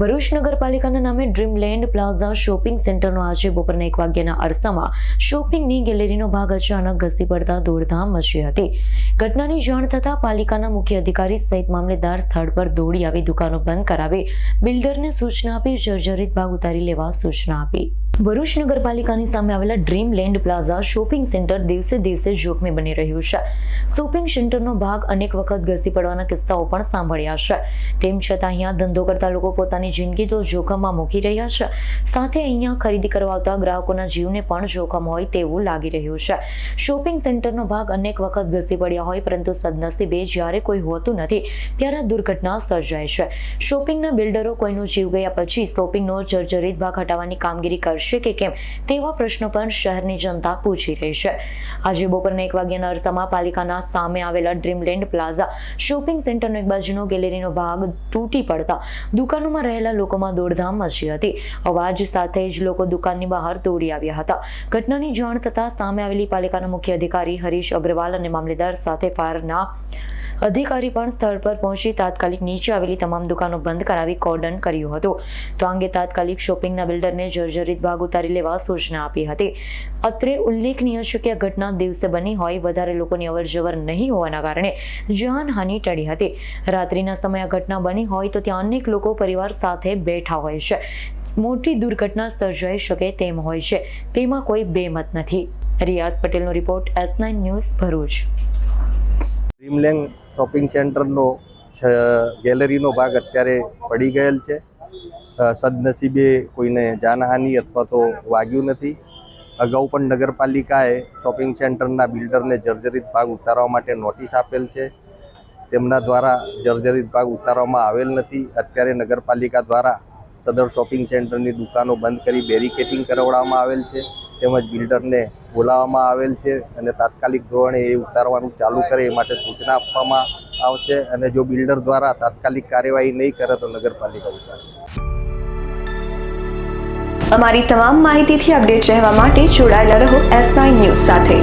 ભરૂચ નગરપાલિકાના નામે Dreamland plaza shopping સેન્ટરનો આજે બપોરના એક વાગ્યાના અરસામાં શોપિંગની ગેલેરીનો ભાગ અચાનક ઘસી પડતા દોડધામ મચી હતી. ઘટનાની જાણ થતાં પાલિકાના મુખ્ય અધિકારી સહિત મામલેદાર સ્થળ પર દોડી આવી દુકાનો બંધ કરાવી બિલ્ડરને સૂચના આપી જર્જરિત ભાગ ઉતારી લેવા સૂચના આપી. ભરૂચ નગરપાલિકાની સામે આવેલા dream land plaza shopping centre દિવસે દિવસે જોખમી બની રહ્યું છે. શોપિંગ સેન્ટરનો ભાગ અનેક વખત ઘસી પડવાના કિસ્સાઓ પણ સાંભળ્યા છે. તેમ છતાં અહીંયા ધંધો કરતા લોકો પોતાની જિંદગી તો જોખમમાં મૂકી રહ્યા છે. સાથે અહીંયા ખરીદી કરવા આવતા ગ્રાહકોના જીવને પણ જોખમ હોય તેવું લાગી રહ્યું છે. શોપિંગ સેન્ટરનો ભાગ અનેક વખત ઘસી પડ્યા હોય પરંતુ સદનસીબે જ્યારે કોઈ હોતું નથી ત્યારે દુર્ઘટના સર્જાય છે. શોપિંગના બિલ્ડરો કોઈનો જીવ ગયા પછી શોપિંગનો જર્જરિત ભાગ હટાવવાની કામગીરી કરશે. કે કેમ તેવા પ્રશ્નો પણ શહેરની જનતા પૂછી રહી છે. આજે બપોરના એક વાગ્યાના અરસામાં પાલિકાના સામે આવેલા ડ્રીમલેન્ડ પ્લાઝા શોપિંગ સેન્ટરનો એક બાજુનો ગેલેરીનો ભાગ તૂટી પડતા દુકાનોમાં રહેલા લોકોમાં દોડધામ મચી હતી. અવાજ સાથે જ લોકો દુકાનની બહાર દોડી આવ્યા હતા. ઘટનાની જાણ થતાં સામે આવેલી પાલિકાના મુખ્ય અધિકારી હરીશ અગ્રવાલ અને મામલેદાર સાથે ફાયરના અધિકારી પણ સ્થળ પર પહોંચી તાત્કાલિક નીચે આવેલી તમામ દુકાનો બંધ કરાવી કોર્ડન કર્યું હતું. તો આ અંગે તાત્કાલિક શોપિંગના બિલ્ડરને જર્જરિત ભાગ ઉતારી લેવા સૂચના આપી હતી. અત્રે ઉલ્લેખનીય છે કે આ ઘટના દિવસે બની હોય, વધારે લોકોની અવરજવર નહીં હોવાના કારણે જાનહાનિ ટળી હતી. રાત્રિના સમયે આ ઘટના બની હોય તો ત્યાં અનેક લોકો પરિવાર સાથે બેઠા હોય છે. મોટી દુર્ઘટના સર્જાઈ શકે તેમ હોય છે. તેમાં કોઈ બેમત નથી. રિયાઝ પટેલનો report S nine news Bharuch. Dreamland shopping સેન્ટરનો ગેલેરીનો ભાગ અત્યારે પડી ગયેલ છે. સદનસીબે કોઈને જાનહાનિ અથવા તો વાગ્યું નથી. અગાઉ પણ નગરપાલિકાએ શોપિંગ સેન્ટરના બિલ્ડરને જર્જરિત ભાગ ઉતારવા માટે નોટિસ આપેલ છે. તેમના દ્વારા જર્જરિત ભાગ ઉતારવામાં આવેલ નથી. અત્યારે નગરપાલિકા દ્વારા સદર શોપિંગ સેન્ટરની દુકાનો બંધ કરી બેરિકેટિંગ કરાવવામાં આવેલ છે. તેમજ બિલ્ડરને બોલાવવામાં આવેલ છે અને તાત્કાલિક ધોરણે એ ઉતારવાનું ચાલુ કરે એ માટે સૂચના આપવામાં આવશે અને જો બિલ્ડર દ્વારા તાત્કાલિક કાર્યવાહી નહીં કરે તો નગરપાલિકા ઉતારશે અમારી તમામ માહિતીથી અપડેટ રહેવા માટે જોડાયેલા રહો એસ નાઇન ન્યૂઝ સાથે.